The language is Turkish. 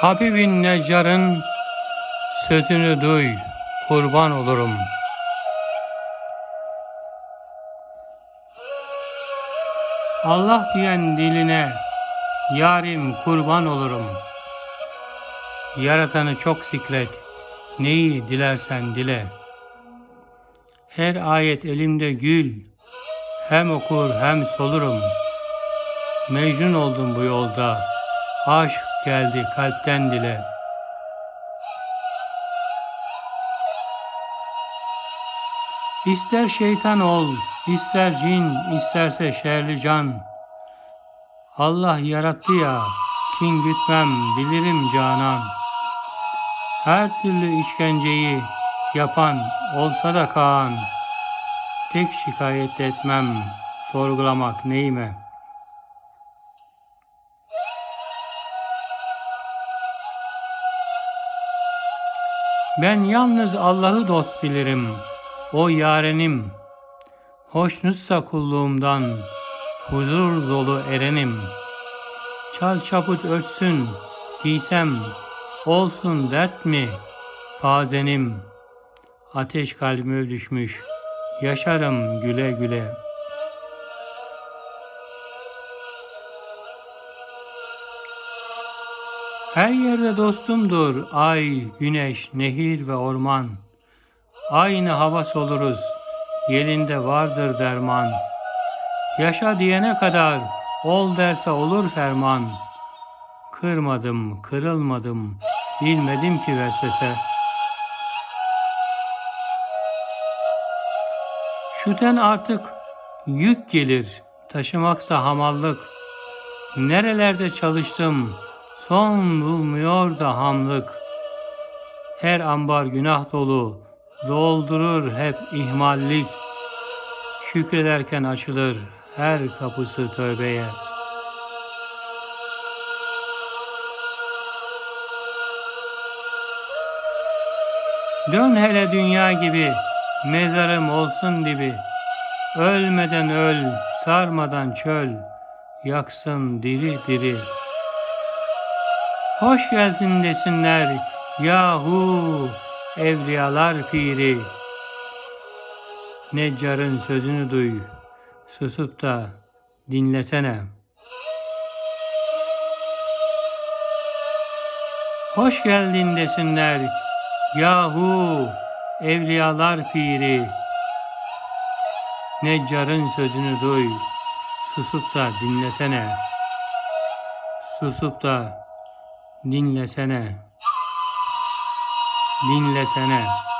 Habibin Neccar'ın sözünü duy, kurban olurum. Allah diyen diline yarim kurban olurum. Yaratanı çok zikret, neyi dilersen dile. Her ayet elimde gül, hem okur hem solurum. Mecnun oldum bu yolda, aşk geldi kalpten dile. İster şeytan ol, ister cin, isterse şerli can. Allah yarattı ya, kin gütmem bilirim canan. Her türlü işkenceyi yapan olsa da Kaan. Tek şikayet etmem, sorgulamak neyime. Ben yalnız Allah'ı dost bilirim, o yarenim. Hoşnutsa kulluğumdan, huzur dolu erenim. Çal çaput ötsün, giysem, olsun dert mi, pazenim. Ateş kalbime düşmüş, yaşarım güle güle. Her yerde dostumdur ay, güneş, nehir ve orman. Aynı hava soluruz, yerinde vardır derman. Yaşa diyene kadar ol derse olur ferman. Kırmadım, kırılmadım, bilmedim ki vesvese. Şüten artık yük gelir, taşımaksa hamallık. Nerelerde çalıştım, son bulmuyor da hamlık. Her ambar günah dolu, doldurur hep ihmallik. Şükrederken açılır her kapısı tövbeye. Dön hele dünya gibi, mezarım olsun dibi. Ölmeden öl, sarmadan çöl, yaksın diri diri. Hoş geldin desinler, yahu evliyalar piri. Neccar'ın sözünü duy, susup da dinlesene. Hoş geldin desinler, yahu evliyalar piri. Neccar'ın sözünü duy, susup da dinlesene. Susup da dinlesene. Dinlesene.